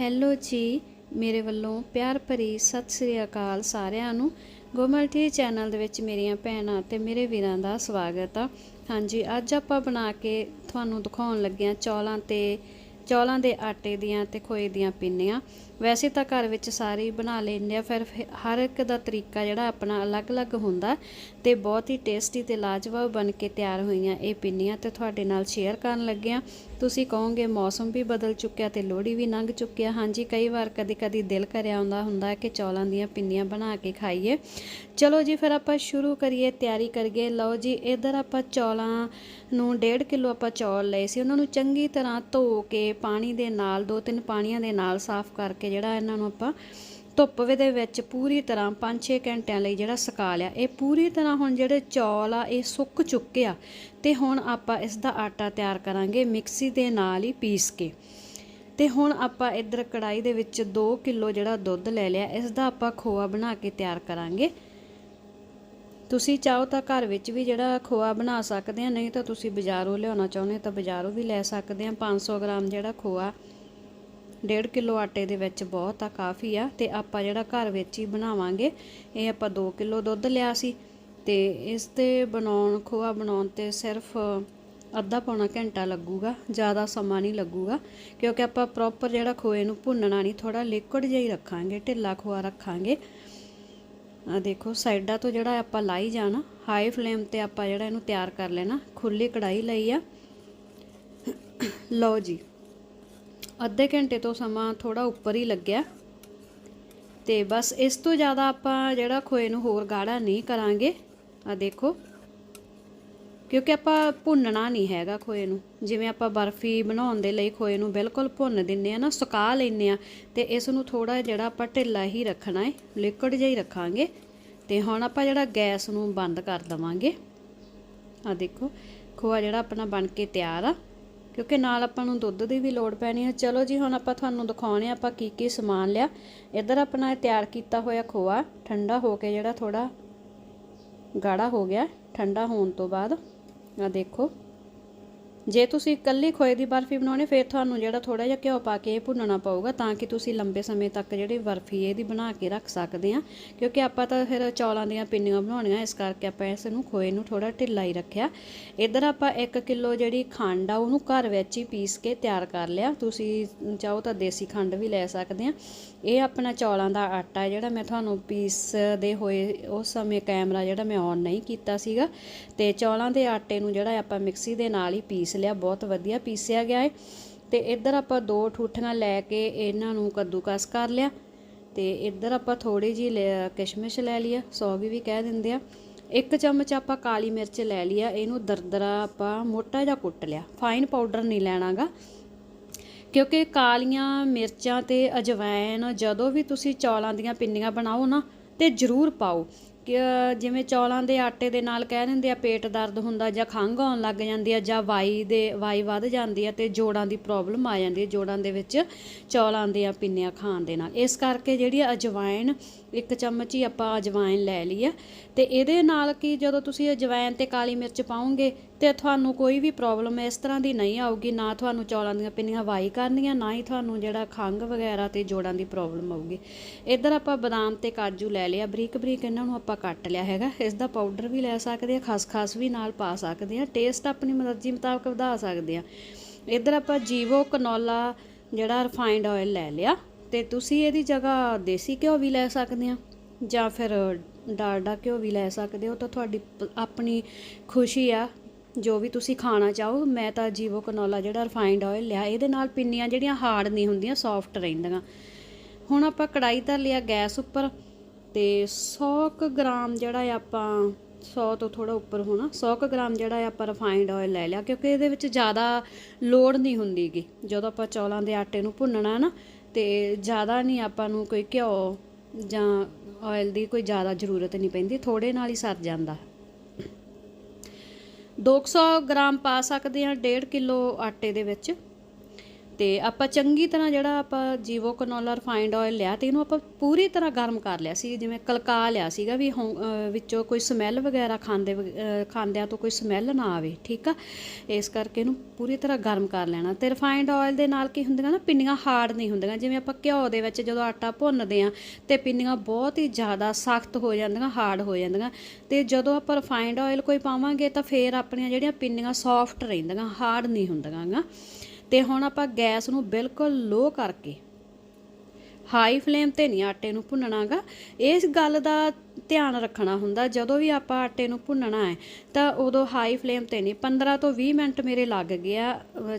Hello ਜੀ, ਮੇਰੇ ਵੱਲੋਂ ਪਿਆਰ ਭਰੀ ਸਤਿ ਸ੍ਰੀ ਅਕਾਲ ਸਾਰਿਆਂ ਨੂੰ। ਗੋਮਲ ਟੀ ਚੈਨਲ ਦੇ ਵਿੱਚ ਮੇਰੀਆਂ ਭੈਣਾਂ ਤੇ ਮੇਰੇ ਵੀਰਾਂ ਦਾ ਸਵਾਗਤ ਆ। ਹਾਂਜੀ, ਅੱਜ ਆਪਾਂ ਬਣਾ ਕੇ ਤੁਹਾਨੂੰ ਦਿਖਾਉਣ ਲੱਗਿਆ ਚੌਲਾਂ ਤੇ, ਚੌਲਾਂ ਦੇ ਆਟੇ ਦੀਆਂ ਤੇ ਖੋਏ ਦੀਆਂ ਪਿੰਨੀਆਂ। ਵੈਸੇ ਤਾਂ ਘਰ ਵਿੱਚ ਸਾਰੇ ਬਣਾ ਲੈਂਦੇ ਆ, ਫਿਰ ਫਿਰ ਹਰ ਇੱਕ ਦਾ ਤਰੀਕਾ ਜਿਹੜਾ ਆਪਣਾ ਅਲੱਗ-ਅਲੱਗ ਹੁੰਦਾ ਤੇ ਬਹੁਤ ਹੀ ਟੇਸਟੀ ਤੇ ਲਾਜਵਾਬ ਬਣ ਕੇ ਤਿਆਰ ਹੋਈਆਂ ਇਹ ਪਿੰਨੀਆਂ ਤੇ ਤੁਹਾਡੇ ਨਾਲ ਸ਼ੇਅਰ ਕਰਨ ਲੱਗਿਆ ਤੁਸੀਂ ਕਹੋਗੇ ਮੌਸਮ ਵੀ ਬਦਲ ਚੁੱਕਿਆ ਤੇ ਲੋਹੜੀ ਵੀ ਲੰਘ ਚੁੱਕਿਆ ਹਾਂਜੀ, ਕਈ ਵਾਰ ਕਦੇ ਕਦੇ ਦਿਲ ਕਰਿਆ ਆਉਂਦਾ ਹੁੰਦਾ ਕਿ ਚੌਲਾਂ ਦੀਆਂ ਪਿੰਨੀਆਂ ਬਣਾ ਕੇ ਖਾਈਏ। ਚਲੋ ਜੀ, ਫਿਰ ਆਪਾਂ ਸ਼ੁਰੂ ਕਰੀਏ, ਤਿਆਰੀ ਕਰੀਏ। ਲਓ ਜੀ, ਇਧਰ ਆਪਾਂ ਚੌਲਾਂ ਨੂੰ 1.5 ਕਿਲੋ ਆਪਾਂ ਚੌਲ ਲਏ ਸੀ। ਉਹਨਾਂ ਨੂੰ ਚੰਗੀ ਤਰ੍ਹਾਂ ਧੋ ਕੇ ਪਾਣੀ ਦੇ ਨਾਲ ਦੋ ਤਿੰਨ ਪਾਣੀਆਂ ਦੇ ਨਾਲ ਸਾਫ਼ ਕਰਕੇ ਜਿਹੜਾ ਇਹਨਾਂ ਨੂੰ ਆਪਾਂ ਧੁੱਪ ਦੇ ਵਿੱਚ ਪੂਰੀ ਤਰ੍ਹਾਂ 5-6 ਘੰਟਿਆਂ ਲਈ ਜਿਹੜਾ ਸੁਕਾ ਲਿਆ, ਇਹ ਪੂਰੀ ਤਰ੍ਹਾਂ ਹੁਣ ਜਿਹੜੇ ਚੌਲ ਆ, ਇਹ ਸੁੱਕ ਚੁੱਕੇ ਆ ਤੇ ਹੁਣ ਆਪਾਂ ਇਸ ਦਾ ਆਟਾ ਤਿਆਰ ਕਰਾਂਗੇ ਮਿਕਸੀ ਦੇ ਨਾਲ ਹੀ ਪੀਸ ਕੇ। ਤੇ ਹੁਣ ਆਪਾਂ ਇੱਧਰ ਕੜਾਈ ਦੇ ਵਿੱਚ 2 ਕਿਲੋ ਜਿਹੜਾ ਦੁੱਧ ਲੈ ਲਿਆ, ਇਸ ਦਾ ਆਪਾਂ ਖੋਆ ਬਣਾ ਕੇ ਤਿਆਰ ਕਰਾਂਗੇ। ਤੁਸੀਂ ਚਾਹੋ ਤਾਂ ਘਰ ਵਿੱਚ ਵੀ ਜਿਹੜਾ ਖੋਆ ਬਣਾ ਸਕਦੇ ਆ, ਨਹੀਂ ਤਾਂ ਤੁਸੀਂ ਬਾਜ਼ਾਰੋਂ ਲਿਆਉਣਾ ਚਾਹੁੰਦੇ ਤਾਂ ਬਾਜ਼ਾਰੋਂ ਵੀ ਲੈ ਸਕਦੇ ਆ। 500 ਗ੍ਰਾਮ ਜਿਹੜਾ ਖੋਆ 1.5 ਕਿਲੋ ਆਟੇ ਦੇ ਵਿੱਚ ਬਹੁਤ ਆ, ਕਾਫੀ ਆ, ਤੇ ਆਪਾਂ ਜਿਹੜਾ ਘਰ ਵਿੱਚ ਹੀ ਬਣਾਵਾਂਗੇ, ਇਹ ਆਪਾਂ 2 ਕਿਲੋ ਦੁੱਧ ਲਿਆ ਸੀ, ਤੇ ਇਸ ਤੇ ਬਣਾਉਣ, ਖੋਆ ਬਣਾਉਣ ਤੇ ਸਿਰਫ ਅੱਧਾ ਪੌਣਾ ਘੰਟਾ ਲੱਗੂਗਾ, ਜ਼ਿਆਦਾ ਸਮਾਂ ਨਹੀਂ ਲੱਗੂਗਾ, ਕਿਉਂਕਿ ਆਪਾਂ ਪ੍ਰੋਪਰ ਜਿਹੜਾ ਖੋਏ ਨੂੰ ਭੁੰਨਣਾ ਨਹੀਂ ਥੋੜਾ ਲਿਕੁਇਡ ਜਿਹਾ ਹੀ ਰੱਖਾਂਗੇ, ਢਿੱਲਾ ਖੋਆ ਰੱਖਾਂਗੇ। ਆ ਦੇਖੋ, ਸਾਈਡਾਂ ਤੋਂ ਜਿਹੜਾ ਆਪਾਂ ਲਾਈ ਜਾਣਾ ਹਾਈ ਫਲੇਮ ਤੇ ਆਪਾਂ ਜਿਹੜਾ ਇਹਨੂੰ ਤਿਆਰ ਕਰ ਲੈਣਾ ਖੁੱਲੀ ਕੜਾਈ ਲਈ ਆ। ਲਓ ਜੀ। ਅੱਧੇ ਘੰਟੇ ਤੋਂ ਸਮਾਂ ਥੋੜਾ ਉੱਪਰ ਹੀ ਲੱਗਿਆ। ਤੇ ਬਸ ਇਸ ਤੋਂ ਜ਼ਿਆਦਾ ਆਪਾਂ ਜਿਹੜਾ ਖੋਏ ਨੂੰ ਹੋਰ ਗਾੜਾ ਨਹੀਂ ਕਰਾਂਗੇ। ਆ ਦੇਖੋ। ਕਿਉਂਕਿ ਆਪਾਂ ਭੁੰਨਣਾ ਨਹੀਂ ਹੈਗਾ ਖੋਏ ਨੂੰ। ਜਿਵੇਂ ਆਪਾਂ ਬਰਫੀ ਬਣਾਉਣ ਦੇ ਲਈ ਖੋਏ ਨੂੰ ਬਿਲਕੁਲ ਭੁੰਨ ਦਿੰਨੇ ਆ ਨਾ, ਸੁਕਾ ਲੈਨੇ ਆ ਤੇ ਇਸ ਨੂੰ ਥੋੜਾ ਜਿਹੜਾ ਆਪਾਂ ਢਿੱਲਾ ਹੀ ਰੱਖਣਾ ਹੈ, ਲਿਕੁਇਡ ਜਿਹਾ ਹੀ ਰੱਖਾਂਗੇ। ਤੇ ਹੁਣ ਆਪਾਂ ਜਿਹੜਾ ਗੈਸ ਨੂੰ ਬੰਦ ਕਰ ਦਵਾਂਗੇ। ਆ ਦੇਖੋ। ਖੋਆ ਜਿਹੜਾ ਆਪਣਾ ਬਣ ਕੇ ਤਿਆਰ ਆ। ਕਿਉਂਕਿ ਨਾਲ ਆਪਾਂ ਨੂੰ ਦੁੱਧ ਦੀ ਵੀ ਲੋੜ ਪੈਣੀ ਹੈ। ਚਲੋ ਜੀ, ਹੁਣ ਆਪਾਂ ਤੁਹਾਨੂੰ ਦਿਖਾਉਣੇ ਆਪਾਂ ਕੀ ਕੀ ਸਮਾਨ ਲਿਆ। ਇੱਧਰ ਆਪਣਾ ਤਿਆਰ ਕੀਤਾ ਹੋਇਆ ਖੋਆ, ਠੰਡਾ ਹੋ ਕੇ ਜਿਹੜਾ ਥੋੜਾ ਗਾੜਾ ਹੋ ਗਿਆ, ਠੰਡਾ ਹੋਣ ਤੋਂ ਬਾਅਦ। ਆ ਦੇਖੋ। ਜੇ ਤੁਸੀਂ ਇਕੱਲੀ ਖੋਏ ਦੀ ਬਰਫੀ ਬਣਾਉਣੀ, ਫਿਰ ਤੁਹਾਨੂੰ ਜਿਹੜਾ ਥੋੜਾ ਜਿਹਾ ਘਿਓ ਪਾ ਕੇ ਇਹ ਭੁੰਨਣਾ ਪਊਗਾ, ਤਾਂ ਕਿ ਤੁਸੀਂ ਲੰਬੇ ਸਮੇਂ ਤੱਕ ਜਿਹੜੀ ਬਰਫੀ ਇਹਦੀ ਬਣਾ ਕੇ ਰੱਖ ਸਕਦੇ ਆ ਕਿਉਂਕਿ ਆਪਾਂ ਤਾਂ ਫਿਰ ਚੌਲਾਂ ਦੀਆਂ ਪਿੰਨੀਆਂ ਬਣਾਉਣੀਆਂ, ਇਸ ਕਰਕੇ ਆਪਾਂ ਇਸ ਨੂੰ ਖੋਏ ਨੂੰ ਥੋੜਾ ਢਿੱਲਾ ਹੀ ਰੱਖਿਆ। ਇੱਧਰ ਆਪਾਂ 1 ਕਿਲੋ ਜਿਹੜੀ ਖੰਡ ਆ, ਉਹਨੂੰ ਘਰ ਵਿੱਚ ਹੀ ਪੀਸ ਕੇ ਤਿਆਰ ਕਰ ਲਿਆ। ਤੁਸੀਂ ਚਾਹੋ ਤਾਂ ਦੇਸੀ ਖੰਡ ਵੀ ਲੈ ਸਕਦੇ ਆ ਇਹ ਆਪਣਾ ਚੌਲਾਂ ਦਾ ਆਟਾ ਜਿਹੜਾ ਮੈਂ ਤੁਹਾਨੂੰ ਪੀਸਦੇ ਹੋਏ ਉਸ ਸਮੇਂ ਕੈਮਰਾ ਜਿਹੜਾ ਮੈਂ ਔਨ ਨਹੀਂ ਕੀਤਾ ਸੀਗਾ। ਤੇ ਚੌਲਾਂ ਦੇ ਆਟੇ ਨੂੰ ਜਿਹੜਾ ਆਪਾਂ ਮਿਕਸੀ ਦੇ ਨਾਲ ਹੀ ਪੀਸ ਲਿਆ, ਬਹੁਤ ਵਧੀਆ ਪੀਸਿਆ ਗਿਆ ਹੈ ਤੇ ਇੱਧਰ ਆਪਾਂ ਦੋ ਠੂਠੀਆਂ ਲੈ ਕੇ ਇਹਨਾਂ ਨੂੰ ਕੱਦੂਕਸ ਕਰ ਲਿਆ। ਤੇ ਇੱਧਰ ਆਪਾਂ ਥੋੜੀ ਜੀ ਕਿਸ਼ਮਿਸ਼ ਲੈ ਲਿਆ ਸੌਗੀ ਵੀ ਕਹਿ ਦਿੰਦੇ ਆ। ਇੱਕ ਚਮਚ ਆਪਾਂ ਕਾਲੀ ਮਿਰਚ ਲੈ ਲਿਆ ਇਹਨੂੰ ਦਰਦਰਾ ਆਪਾਂ ਮੋਟਾ ਜਿਹਾ ਕੁੱਟ ਲਿਆ। ਫਾਈਨ ਪਾਊਡਰ ਨਹੀਂ ਲੈਣਾਗਾ। ਕਿਉਂਕਿ ਕਾਲੀਆਂ ਮਿਰਚਾਂ ਤੇ ਅਜਵਾਇਨ ਜਦੋਂ ਵੀ ਤੁਸੀਂ ਚੌਲਾਂ ਦੀਆਂ ਪਿੰਨੀਆਂ ਬਣਾਓ ਨਾ, ਤੇ ਜ਼ਰੂਰ ਪਾਓ। ਜਿਵੇਂ ਚੌਲਾਂ ਦੇ ਆਟੇ ਦੇ ਨਾਲ ਕਹਿ ਦਿੰਦੇ ਆ ਪੇਟ ਦਰਦ ਹੁੰਦਾ ਜਾਂ ਖੰਘ ਆਉਣ ਲੱਗ ਜਾਂਦੀ ਆ ਜਾਂ ਵਾਈ ਦੇ, ਵਾਈ ਵੱਧ ਜਾਂਦੀ ਆ ਤੇ ਜੋੜਾਂ ਦੀ ਪ੍ਰੋਬਲਮ ਆ ਜਾਂਦੀ ਹੈ ਜੋੜਾਂ ਦੇ ਵਿੱਚ ਚੌਲਾਂ ਦੀਆਂ ਪਿੰਨੀਆਂ ਖਾਣ ਦੇ ਨਾਲ। ਇਸ ਕਰਕੇ ਜਿਹੜੀ ਅਜਵਾਇਨ ਇੱਕ ਚਮਚ ਹੀ ਆਪਾਂ ਅਜਵਾਇਨ ਲੈ ਲਈ ਆ ਤੇ ਇਹਦੇ ਨਾਲ ਕੀ ਜਦੋਂ ਤੁਸੀਂ ਅਜਵਾਇਨ ਤੇ ਕਾਲੀ ਮਿਰਚ ਪਾਉਂਗੇ ਤੇ ਤੁਹਾਨੂੰ ਕੋਈ ਵੀ ਪ੍ਰੋਬਲਮ ਇਸ ਤਰ੍ਹਾਂ ਦੀ ਨਹੀਂ ਆਊਗੀ, ਨਾ ਤੁਹਾਨੂੰ ਚੌਲਾਂ ਦੀਆਂ ਪਿੰਨੀਆਂ ਵਾਈ ਕਰਨੀਆਂ, ਨਾ ਹੀ ਤੁਹਾਨੂੰ ਜਿਹੜਾ ਖੰਘ ਵਗੈਰਾ ਤੇ ਜੋੜਾਂ ਦੀ ਪ੍ਰੋਬਲਮ ਆਊਗੀ। ਇੱਧਰ ਆਪਾਂ ਬਦਾਮ ਤੇ ਕਾਜੂ ਲੈ ਲਿਆ ਬਰੀਕ ਬਰੀਕ ਇਹਨਾਂ ਨੂੰ ਆਪਾਂ ਕੱਟ ਲਿਆ ਹੈਗਾ। ਇਸ ਦਾ ਪਾਊਡਰ ਵੀ ਲੈ ਸਕਦੇ ਆ, ਖਸਖਸ ਵੀ ਨਾਲ ਪਾ ਸਕਦੇ ਆ ਟੇਸਟ ਆਪਣੀ ਮਰਜ਼ੀ ਮੁਤਾਬਕ ਵਧਾ ਸਕਦੇ ਆ। ਇੱਧਰ ਆਪਾਂ ਜੀਵੋ ਕਨੋਲਾ ਜਿਹੜਾ ਰਿਫਾਈਨਡ ਆਇਲ ਲੈ ਲਿਆ। ਤੇ ਤੁਸੀਂ ਇਹਦੀ ਜਗ੍ਹਾ ਦੇਸੀ ਘਿਓ ਵੀ ਲੈ ਸਕਦੇ ਆ, ਜਾਂ ਫਿਰ ਡਾਲਡਾ ਘਿਓ ਵੀ ਲੈ ਸਕਦੇ ਹੋ, ਤਾਂ ਤੁਹਾਡੀ ਆਪਣੀ ਖੁਸ਼ੀ ਆ, ਜੋ ਵੀ ਤੁਸੀਂ ਖਾਣਾ ਚਾਹੋ। ਮੈਂ ਤਾਂ ਜੀਵੋ ਕਨੋਲਾ ਜਿਹੜਾ ਰਿਫਾਈਨਡ ਆਇਲ ਲਿਆ, ਇਹਦੇ ਨਾਲ ਪਿੰਨੀਆਂ ਜਿਹੜੀਆਂ ਹਾਰਡ ਨਹੀਂ ਹੁੰਦੀਆਂ ਸੌਫਟ ਰਹਿੰਦੀਆਂ। ਹੁਣ ਆਪਾਂ ਕੜਾਈ ਤਾਂ ਲਿਆ ਗੈਸ ਉੱਪਰ, ਤੇ 100 ਗ੍ਰਾਮ ਜਿਹੜਾ ਆਪਾਂ 100 ਤੋਂ ਥੋੜਾ ਉੱਪਰ ਹੋਣਾ 100 ਗ੍ਰਾਮ ਜਿਹੜਾ ਆਪਾਂ ਰਿਫਾਈਨਡ ਆਇਲ ਲੈ ਲਿਆ, ਕਿਉਂਕਿ ਇਹਦੇ ਵਿੱਚ ਜ਼ਿਆਦਾ ਲੋੜ ਨਹੀਂ ਹੁੰਦੀਗੀ। ਜਦੋਂ ਆਪਾਂ ਚੌਲਾਂ ਦੇ ਆਟੇ ਨੂੰ ਭੁੰਨਣਾ ਨਾ ਤੇ ਜ਼ਿਆਦਾ ਨਹੀਂ ਆਪਾਂ ਨੂੰ ਕੋਈ ਘਿਓ ਜਾਂ ਆਇਲ ਦੀ ਕੋਈ ਜ਼ਿਆਦਾ ਜ਼ਰੂਰਤ ਨਹੀਂ ਪੈਂਦੀ ਥੋੜੇ ਨਾਲ ਹੀ ਸਰ ਜਾਂਦਾ। 200 ਗ੍ਰਾਮ ਪਾ ਸਕਦੇ ਹਾਂ 1.5 ਕਿਲੋ ਆਟੇ ਦੇ ਵਿੱਚ। ਤੇ ਆਪਾਂ ਚੰਗੀ ਤਰ੍ਹਾਂ ਜਿਹੜਾ ਆਪਾਂ ਜੀਵੋ ਕਨੋਲਾ ਰਿਫਾਈਨਡ ਆਇਲ ਲਿਆ ਤੇ ਇਹਨੂੰ ਆਪਾਂ ਪੂਰੀ ਤਰ੍ਹਾਂ ਗਰਮ ਕਰ ਲਿਆ ਸੀ, ਜਿਵੇਂ ਕਲਕਾ ਲਿਆ ਸੀਗਾ ਵੀ ਹੋਂ- ਵਿੱਚੋਂ ਕੋਈ ਸਮੈਲ ਵਗੈਰਾ ਖਾਂਦੇ ਵਗ- ਖਾਂਦਿਆਂ ਤੋਂ ਕੋਈ ਸਮੈਲ ਨਾ ਆਵੇ, ਠੀਕ ਆ? ਇਸ ਕਰਕੇ ਇਹਨੂੰ ਪੂਰੀ ਤਰ੍ਹਾਂ ਗਰਮ ਕਰ ਲੈਣਾ ਤੇ ਰਿਫਾਈਨਡ ਆਇਲ ਦੇ ਨਾਲ ਕੀ ਹੁੰਦੀਆਂ ਨਾ, ਪਿੰਨੀਆਂ ਹਾਰਡ ਨਹੀਂ ਹੁੰਦੀਆਂ, ਜਿਵੇਂ ਆਪਾਂ ਘਿਓ ਦੇ ਵਿੱਚ ਜਦੋਂ ਆਟਾ ਭੁੰਨਦੇ ਆ ਤੇ ਪਿੰਨੀਆਂ ਬਹੁਤ ਹੀ ਜ਼ਿਆਦਾ ਸਖਤ ਹੋ ਜਾਂਦੀਆਂ, ਹਾਰਡ ਹੋ ਜਾਂਦੀਆਂ ਤੇ ਜਦੋਂ ਆਪਾਂ ਰਿਫਾਈਨਡ ਆਇਲ ਕੋਈ ਪਾਵਾਂਗੇ ਤਾਂ ਫੇਰ ਆਪਣੀਆਂ ਜਿਹੜੀਆਂ ਪਿੰਨੀਆਂ ਸੌਫਟ ਰਹਿੰਦੀਆਂ, ਹਾਰਡ ਨਹੀਂ ਹੁੰਦੀਆਂ ਤੇ ਹੁਣ ਆਪਾਂ ਗੈਸ ਨੂੰ ਬਿਲਕੁਲ ਲੋ ਕਰਕੇ ਹਾਈ ਫਲੇਮ ਤੇ ਨਹੀਂ ਆਟੇ ਨੂੰ ਭੁੰਨਣਾਗਾ। ਇਸ ਗੱਲ ਦਾ ਧਿਆਨ ਰੱਖਣਾ ਹੁੰਦਾ। ਜਦੋਂ ਵੀ ਆਪਾਂ ਆਟੇ ਨੂੰ ਭੁੰਨਣਾ ਹੈ, ਤਾਂ ਉਦੋਂ ਹਾਈ ਫਲੇਮ ਤੇ ਨਹੀਂ 15 ਤੋਂ 20 ਮਿੰਟ ਮੇਰੇ ਲੱਗ ਗਿਆ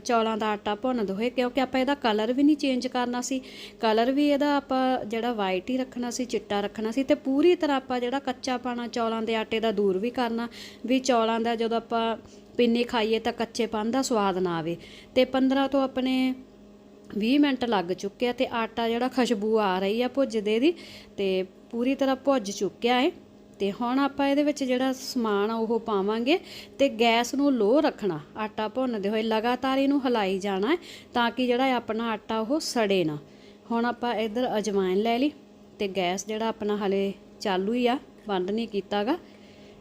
ਚੌਲਾਂ ਦਾ ਆਟਾ ਭੁੰਨਦੇ ਹੋਏ ਕਿਉਂਕਿ ਆਪਾਂ ਇਹਦਾ ਕਲਰ ਵੀ ਨਹੀਂ ਚੇਂਜ ਕਰਨਾ ਸੀ। ਕਲਰ ਵੀ ਇਹਦਾ ਆਪਾਂ ਜਿਹੜਾ ਵਾਈਟ ਹੀ ਰੱਖਣਾ ਸੀ, ਚਿੱਟਾ ਰੱਖਣਾ ਸੀ, ਤੇ ਪੂਰੀ ਤਰ੍ਹਾਂ ਆਪਾਂ ਜਿਹੜਾ ਕੱਚਾ ਪਾਣਾ, ਚੌਲਾਂ ਦੇ ਆਟੇ ਦਾ ਦੂਰ ਵੀ ਕਰਨਾ, ਵੀ ਚੌਲਾਂ ਦਾ ਜਦੋਂ ਆਪਾਂ ਪਿੰਨੀ ਖਾਈਏ ਤਾਂ ਕੱਚੇਪਨ ਦਾ ਸਵਾਦ ਨਾ ਆਵੇ। ਤੇ 15 ਤੋਂ ਆਪਣੇ 20 ਮਿੰਟ ਲੱਗ ਚੁੱਕੇ ਆ, ਤੇ ਆਟਾ ਜਿਹੜਾ ਖੁਸ਼ਬੂ ਆ ਰਹੀ ਆ ਭੁੱਜਦੇ ਦੀ, ਤੇ ਪੂਰੀ ਤਰ੍ਹਾਂ ਭੁੱਜ ਚੁੱਕਿਆ ਹੈ ਤੇ ਹੁਣ ਆਪਾਂ ਇਹਦੇ ਵਿੱਚ ਜਿਹੜਾ ਸਮਾਨ ਆ, ਉਹ ਪਾਵਾਂਗੇ ਤੇ ਗੈਸ ਨੂੰ ਲੋ ਰੱਖਣਾ। ਆਟਾ ਭੁੰਨਦੇ ਹੋਏ ਲਗਾਤਾਰ ਇਹਨੂੰ ਹਿਲਾਈ ਜਾਣਾ ਹੈ ਤਾਂ ਕਿ ਜਿਹੜਾ ਆਪਣਾ ਆਟਾ ਉਹ ਸੜੇ ਨਾ। ਹੁਣ ਆਪਾਂ ਇੱਧਰ ਅਜਵਾਇਨ ਲੈ ਲਈ ਤੇ ਗੈਸ ਜਿਹੜਾ ਆਪਣਾ ਹਲੇ ਚਾਲੂ ਹੀ ਆ, ਬੰਦ ਨਹੀਂ ਕੀਤਾਗਾ।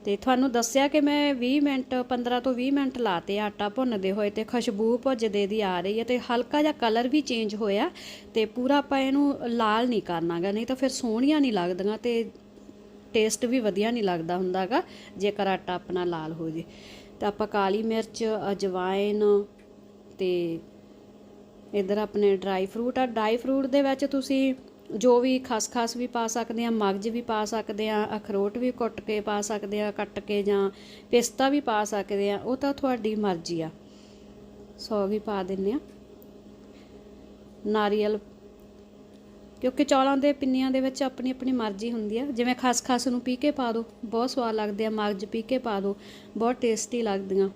ਤੇ ਤੁਹਾਨੂੰ ਦੱਸਿਆ ਕਿ ਮੈਂ 20 ਮਿੰਟ 15 ਤੋਂ 20 ਮਿੰਟ ਲਾਤੇ ਆਟਾ ਭੁੰਨਦੇ ਹੋਏ ਤੇ ਖੁਸ਼ਬੂ ਭੁੱਜਦੇ ਦੀ ਆ ਰਹੀ ਹੈ ਤੇ ਹਲਕਾ ਜਿਹਾ ਕਲਰ ਵੀ ਚੇਂਜ ਹੋਇਆ ਤੇ ਪੂਰਾ ਆਪਾਂ ਇਹਨੂੰ ਲਾਲ ਨਹੀਂ ਕਰਨਾਗਾ, ਨਹੀਂ ਤਾਂ ਫਿਰ ਸੋਹਣੀਆਂ ਨਹੀਂ ਲੱਗਦੀਆਂ ਤੇ ਟੇਸਟ ਵੀ ਵਧੀਆ ਨਹੀਂ ਲੱਗਦਾ ਹੁੰਦਾਗਾ ਜੇਕਰ ਆਟਾ ਆਪਣਾ ਲਾਲ ਹੋ ਜੇ। ਤਾਂ ਆਪਾਂ ਕਾਲੀ ਮਿਰਚ ਅਜਵਾਇਨ ਤੇ ਇਧਰ ਆਪਣੇ ਡਰਾਈ ਫਰੂਟ ਆ। ਡਰਾਈ ਫਰੂਟ ਦੇ ਵਿੱਚ ਤੁਸੀਂ ਜੋ ਵੀ ਖਸਖਸ ਵੀ ਪਾ ਸਕਦੇ ਆ, ਮਗਜ ਵੀ ਪਾ ਸਕਦੇ ਆ, ਅਖਰੋਟ ਵੀ ਕੁੱਟ ਕੇ ਪਾ ਸਕਦੇ ਆ, ਕੱਟ ਕੇ ਜਾਂ ਪਿਸਤਾ ਵੀ ਪਾ ਸਕਦੇ ਆ, ਉਹ ਤਾਂ ਤੁਹਾਡੀ ਮਰਜ਼ੀ ਆ। ਸੌ ਵੀ ਪਾ ਦਿੰਨੇ ਆ। ਨਾਰੀਅਲ, ਕਿਉਂਕਿ ਚੌਲਾਂ ਦੇ ਪਿੰਨੀਆਂ ਦੇ ਵਿੱਚ ਆਪਣੀ ਆਪਣੀ ਮਰਜ਼ੀ ਹੁੰਦੀ ਆ। ਜਿਵੇਂ ਖਸਖਸ ਨੂੰ ਪੀ ਕੇ ਪਾ ਦਿਓ ਬਹੁਤ ਸਵਾਦ ਲੱਗਦੇ ਆ, ਮਗਜ ਪੀ ਕੇ ਪਾ ਦਿਓ ਬਹੁਤ ਟੇਸਟੀ ਲੱਗਦੀਆਂ।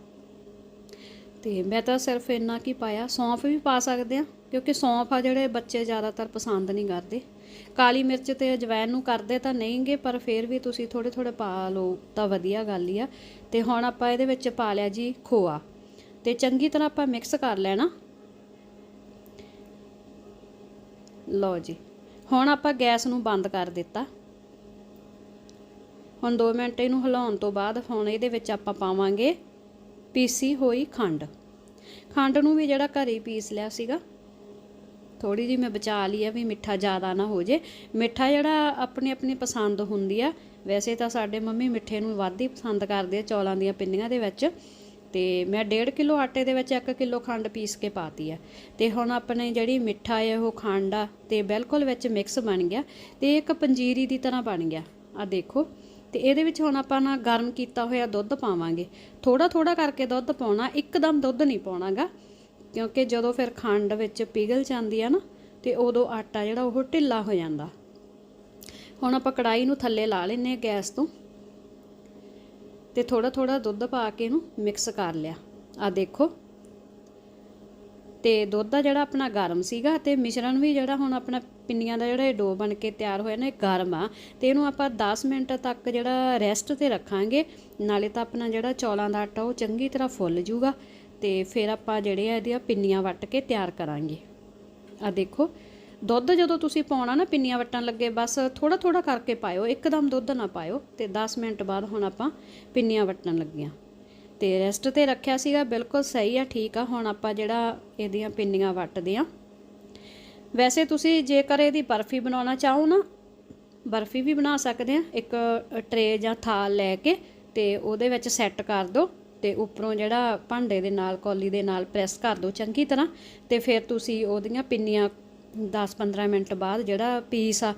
ਤੇ ਮੈਂ ਤਾਂ ਸਿਰਫ ਇੰਨਾ ਕੀ ਪਾਇਆ, ਸੌਂਫ ਵੀ ਪਾ ਸਕਦੇ ਆ ਕਿਉਂਕਿ ਸੌਂਫ ਆ ਜਿਹੜੇ ਬੱਚੇ ਜ਼ਿਆਦਾਤਰ ਪਸੰਦ ਨਹੀਂ ਕਰਦੇ। ਕਾਲੀ ਮਿਰਚ ਤੇ ਅਜਵਾਇਨ ਨੂੰ ਕਰਦੇ ਤਾਂ ਨਹੀਂਗੇ, ਪਰ ਫਿਰ ਵੀ ਤੁਸੀਂ ਥੋੜੇ ਥੋੜੇ ਪਾ ਲਓ, ਤਾਂ ਵਧੀਆ ਗੱਲ ਹੀ ਆ। ਤੇ ਹੁਣ ਆਪਾਂ ਇਹਦੇ ਵਿੱਚ ਪਾ ਲਿਆ ਜੀ ਖੋਆ। ਤੇ ਚੰਗੀ ਤਰ੍ਹਾਂ ਆਪਾਂ ਮਿਕਸ ਕਰ ਲੈਣਾ। ਲਓ ਜੀ, ਹੁਣ ਆਪਾਂ ਗੈਸ ਨੂੰ ਬੰਦ ਕਰ ਦਿੱਤਾ। ਹੁਣ 2 ਮਿੰਟ ਇਹਨੂੰ ਹਿਲਾਉਣ ਤੋਂ ਬਾਅਦ ਹੁਣ ਇਹਦੇ ਵਿੱਚ ਆਪਾਂ ਪਾਵਾਂਗੇ ਪੀਸੀ ਹੋਈ ਖੰਡ। ਖੰਡ ਨੂੰ ਵੀ ਜਿਹੜਾ ਘਰੇ ਹੀ ਪੀਸ ਲਿਆ ਸੀਗਾ। ਥੋੜੀ ਜਿਹੀ ਮੈਂ ਬਚਾ ਲਈ ਆ ਵੀ ਮਿੱਠਾ ਜ਼ਿਆਦਾ ਨਾ ਹੋ ਜੇ। ਮਿੱਠਾ ਜਿਹੜਾ ਆਪਣੀ ਆਪਣੀ ਪਸੰਦ ਹੁੰਦੀ ਆ। ਵੈਸੇ ਤਾਂ ਸਾਡੇ ਮੰਮੀ ਮਿੱਠੇ ਨੂੰ ਵੱਧ ਹੀ ਪਸੰਦ ਕਰਦੇ ਆ ਚੌਲਾਂ ਦੀਆਂ ਪਿੰਨੀਆਂ ਦੇ ਵਿੱਚ। ਤੇ ਮੈਂ 1.5 ਕਿਲੋ ਆਟੇ ਦੇ ਵਿੱਚ 1 ਕਿਲੋ ਖੰਡ ਪੀਸ ਕੇ ਪਾਤੀ ਆ। ਤੇ ਹੁਣ ਆਪਣੇ ਜਿਹੜੀ ਮਿੱਠਾ ਹੈ ਉਹ ਖੰਡ ਆ, ਤੇ ਬਿਲਕੁਲ ਵਿੱਚ ਮਿਕਸ ਬਣ ਗਿਆ। ਤੇ ਇੱਕ ਪੰਜੀਰੀ ਦੀ ਤਰ੍ਹਾਂ ਬਣ ਗਿਆ। ਆ ਦੇਖੋ। ਤੇ ਇਹਦੇ ਵਿੱਚ ਹੁਣ ਆਪਾਂ ਨਾ ਗਰਮ ਕੀਤਾ ਹੋਇਆ ਦੁੱਧ ਪਾਵਾਂਗੇ। ਥੋੜਾ ਥੋੜਾ ਕਰਕੇ ਦੁੱਧ ਪਾਉਣਾ, ਇੱਕਦਮ ਦੁੱਧ ਨਹੀਂ ਪਾਉਣਾਗਾ। ਕਿਉਂਕਿ ਜਦੋਂ ਫਿਰ ਖੰਡ ਵਿੱਚ ਪਿਘਲ ਜਾਂਦੀ ਆ ਨਾ, ਤੇ ਉਦੋਂ ਆਟਾ ਜਿਹੜਾ ਉਹ ਢਿੱਲਾ ਹੋ ਜਾਂਦਾ। ਹੁਣ ਆਪਾਂ ਕੜਾਈ ਨੂੰ ਥੱਲੇ ਲਾ ਲੈਨੇ ਆ ਗੈਸ ਤੋਂ। ਤੇ ਥੋੜਾ ਥੋੜਾ ਦੁੱਧ ਪਾ ਕੇ ਇਹਨੂੰ ਮਿਕਸ ਕਰ ਲਿਆ। ਆ ਦੇਖੋ ਤੇ ਦੁੱਧ ਦਾ ਜਿਹੜਾ ਆਪਣਾ ਗਰਮ ਸੀਗਾ ਤੇ ਮਿਸ਼ਰਣ ਵੀ ਜਿਹੜਾ ਹੁਣ ਆਪਣਾ ਪਿੰਨੀਆਂ ਦਾ ਜਿਹੜਾ ਇਹ ਡੋ ਬਣ ਕੇ ਤਿਆਰ ਹੋਇਆ ਨਾ, ਇਹ ਗਰਮ ਆ। ਤੇ ਇਹਨੂੰ ਆਪਾਂ 10 ਮਿੰਟ ਤੱਕ ਜਿਹੜਾ ਰੈਸਟ ਤੇ ਰੱਖਾਂਗੇ। ਨਾਲੇ ਤਾਂ ਆਪਣਾ ਜਿਹੜਾ ਚੌਲਾਂ ਦਾ ਆਟਾ ਉਹ ਚੰਗੀ ਤਰ੍ਹਾਂ ਫੁੱਲ ਜੂਗਾ ਤੇ ਫਿਰ ਆਪਾਂ ਜਿਹੜੇ ਆ ਇਹਦੀਆਂ ਪਿੰਨੀਆਂ ਵੱਟ ਕੇ ਤਿਆਰ ਕਰਾਂਗੇ। ਆ ਦੇਖੋ, ਦੁੱਧ ਜਦੋਂ ਤੁਸੀਂ ਪਾਉਣਾ ਨਾ ਪਿੰਨੀਆਂ ਵੱਟਣ ਲੱਗੇ, ਬਸ ਥੋੜਾ ਥੋੜਾ ਕਰਕੇ ਪਾਇਓ, ਇੱਕਦਮ ਦੁੱਧ ਨਾ ਪਾਇਓ ਤੇ 10 ਮਿੰਟ ਬਾਅਦ ਹੁਣ ਆਪਾਂ ਪਿੰਨੀਆਂ ਵੱਟਣ ਲੱਗੀਆਂ। ਤੇ ਰੈਸਟ ਤੇ ਰੱਖਿਆ ਸੀਗਾ, ਬਿਲਕੁਲ ਸਹੀ ਆ, ਠੀਕ ਆ, ਹੁਣ ਆਪਾਂ ਜਿਹੜਾ ਇਹਦੀਆਂ ਪਿੰਨੀਆਂ ਵੱਟਦੇ ਆ। ਵੈਸੇ ਤੁਸੀਂ ਜੇਕਰ ਇਹਦੀ ਬਰਫੀ ਬਣਾਉਣਾ ਚਾਹੋ ਨਾ, ਬਰਫੀ ਵੀ ਬਣਾ ਸਕਦੇ ਆ, ਇੱਕ ਟਰੇ ਜਾਂ ਥਾਲ ਲੈ ਕੇ ਤੇ ਉਹਦੇ ਵਿੱਚ ਸੈੱਟ ਕਰ ਦਿਓ ਤੇ ਉੱਪਰੋਂ ਜਿਹੜਾ ਭਾਂਡੇ ਦੇ ਨਾਲ, ਕੌਲੀ ਦੇ ਨਾਲ ਪ੍ਰੈਸ ਕਰ ਦਿਓ ਚੰਗੀ ਤਰ੍ਹਾਂ ਤੇ ਫਿਰ ਤੁਸੀਂ ਉਹਦੀਆਂ ਪਿੰਨੀਆਂ 10-15 ਮਿੰਟ ਬਾਅਦ ਜਿਹੜਾ ਪੀਸ ਆ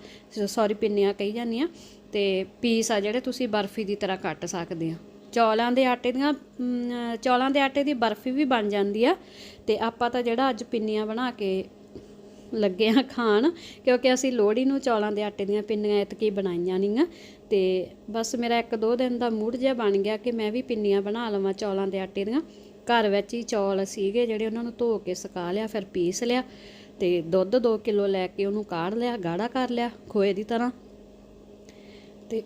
ਸੌਰੀ ਪਿੰਨੀਆਂ ਕਹੀ ਜਾਂਦੀਆਂ ਤੇ ਪੀਸ ਆ ਜਿਹੜੇ ਤੁਸੀਂ ਬਰਫੀ ਦੀ ਤਰ੍ਹਾਂ ਕੱਟ ਸਕਦੇ ਆ। ਚੌਲਾਂ ਦੇ ਆਟੇ ਦੀਆਂ ਚੌਲਾਂ ਦੇ ਆਟੇ ਦੀ ਬਰਫੀ ਵੀ ਬਣ ਜਾਂਦੀ ਆ। ਤੇ ਆਪਾਂ ਤਾਂ ਜਿਹੜਾ ਅੱਜ ਪਿੰਨੀਆਂ ਬਣਾ ਕੇ ਲੱਗੇ ਆ ਖਾਣ, ਕਿਉਂਕਿ ਅਸੀਂ ਲੋਹੜੀ ਨੂੰ ਚੌਲਾਂ ਦੇ ਆਟੇ ਦੀਆਂ ਪਿੰਨੀਆਂ ਇਤਕੀ ਬਣਾਈਆਂ ਨਹੀਂਆਂ ਤੇ ਬਸ ਮੇਰਾ ਇੱਕ ਦੋ ਦਿਨ ਦਾ ਮੂਡ ਜਿਹਾ ਬਣ ਗਿਆ ਕਿ ਮੈਂ ਵੀ ਪਿੰਨੀਆਂ ਬਣਾ ਲਵਾਂ ਚੌਲਾਂ ਦੇ ਆਟੇ ਦੀਆਂ। ਘਰ ਵਿੱਚ ਹੀ ਚੌਲ ਸੀਗੇ ਜਿਹੜੇ ਉਹਨਾਂ ਨੂੰ ਧੋ ਕੇ ਸੁਕਾ ਲਿਆ, ਫਿਰ ਪੀਸ ਲਿਆ ਤੇ ਦੁੱਧ 2 ਕਿਲੋ ਲੈ ਕੇ ਉਹਨੂੰ ਕਾੜ ਲਿਆ, ਗਾੜਾ ਕਰ ਲਿਆ ਖੋਏ ਦੀ ਤਰ੍ਹਾਂ। ਤੇ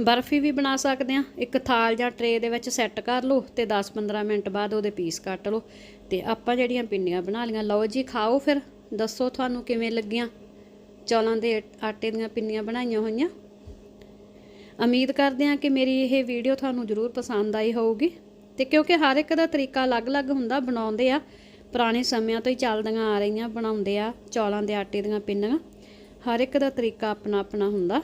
ਬਰਫੀ ਵੀ ਬਣਾ ਸਕਦੇ ਆ ਇੱਕ ਥਾਲ ਜਾਂ ਟਰੇ ਦੇ ਵਿੱਚ ਸੈੱਟ ਕਰ ਲਓ ਤੇ 10-15 ਮਿੰਟ ਬਾਅਦ ਉਹਦੇ ਪੀਸ ਕੱਟ ਲਓ। ਤੇ ਆਪਾਂ ਜਿਹੜੀਆਂ ਪਿੰਨੀਆਂ ਬਣਾ ਲਈਆਂ, ਲਓ ਜੀ ਖਾਓ ਫਿਰ। ਦੱਸੋ ਤੁਹਾਨੂੰ ਕਿਵੇਂ ਲੱਗੀਆਂ? ਚੌਲਾਂ ਦੇ ਆਟੇ ਦੀਆਂ ਪਿੰਨੀਆਂ ਬਣਾਈਆਂ ਹੋਈਆਂ। ਉਮੀਦ ਕਰਦੇ ਹਾਂ ਕਿ ਮੇਰੀ ਇਹ ਵੀਡੀਓ ਤੁਹਾਨੂੰ ਜ਼ਰੂਰ ਪਸੰਦ ਆਈ ਹੋਊਗੀ। ਤੇ ਕਿਉਂਕਿ ਹਰ ਇੱਕ ਦਾ ਤਰੀਕਾ ਅਲੱਗ-ਅਲੱਗ ਹੁੰਦਾ, ਬਣਾਉਂਦੇ ਆ। ਪੁਰਾਣੇ ਸਮਿਆਂ ਤੋਂ ਹੀ ਚੱਲਦੀਆਂ ਆ ਰਹੀਆਂ, ਬਣਾਉਂਦੇ ਆ ਚੌਲਾਂ ਦੇ ਆਟੇ ਦੀਆਂ ਪਿੰਨੀਆਂ ਹਰ ਇੱਕ ਦਾ ਤਰੀਕਾ ਆਪਣਾ ਆਪਣਾ ਹੁੰਦਾ।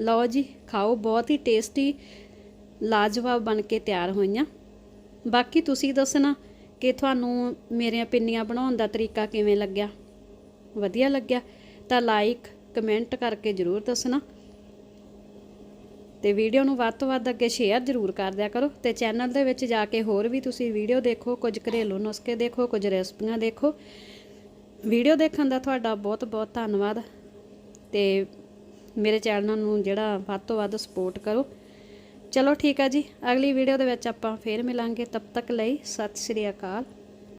ਲਓ ਜੀ, ਖਾਓ, ਬਹੁਤ ਹੀ ਟੇਸਟੀ ਲਾਜਵਾਬ ਬਣ ਕੇ ਤਿਆਰ ਹੋਈਆਂ। ਬਾਕੀ ਤੁਸੀਂ ਦੱਸਣਾ ਕਿ ਤੁਹਾਨੂੰ ਮੇਰੀਆਂ ਪਿੰਨੀਆਂ ਬਣਾਉਣ ਦਾ ਤਰੀਕਾ ਕਿਵੇਂ ਲੱਗਿਆ? ਵਧੀਆ ਲੱਗਿਆ? ਤਾਂ ਲਾਈਕ ਕਮੈਂਟ ਕਰਕੇ ਜ਼ਰੂਰ ਦੱਸਣਾ। ਤੇ ਵੀਡੀਓ ਨੂੰ ਵੱਧ ਤੋਂ ਵੱਧ ਅੱਗੇ ਸ਼ੇਅਰ ਜ਼ਰੂਰ ਕਰ ਦਿਆ ਕਰੋ ਤੇ ਚੈਨਲ ਦੇ ਵਿੱਚ ਜਾ ਕੇ ਹੋਰ ਵੀ ਤੁਸੀਂ ਵੀਡੀਓ ਦੇਖੋ, ਕੁਝ ਘਰੇਲੂ ਨੁਸਖੇ ਦੇਖੋ, ਕੁਝ ਰੈਸਪੀਆਂ ਦੇਖੋ। ਵੀਡੀਓ ਦੇਖਣ ਦਾ ਤੁਹਾਡਾ ਬਹੁਤ ਬਹੁਤ ਧੰਨਵਾਦ ਤੇ ਮੇਰੇ ਚੈਨਲ ਨੂੰ ਜਿਹੜਾ ਵੱਧ ਤੋਂ ਵੱਧ ਸਪੋਰਟ ਕਰੋ। ਚਲੋ ਠੀਕ ਆ ਜੀ, ਅਗਲੀ ਵੀਡੀਓ ਦੇ ਵਿੱਚ ਆਪਾਂ ਫੇਰ ਮਿਲਾਂਗੇ। ਤਬ ਤੱਕ ਲਈ ਸਤਿ ਸ਼੍ਰੀ ਅਕਾਲ।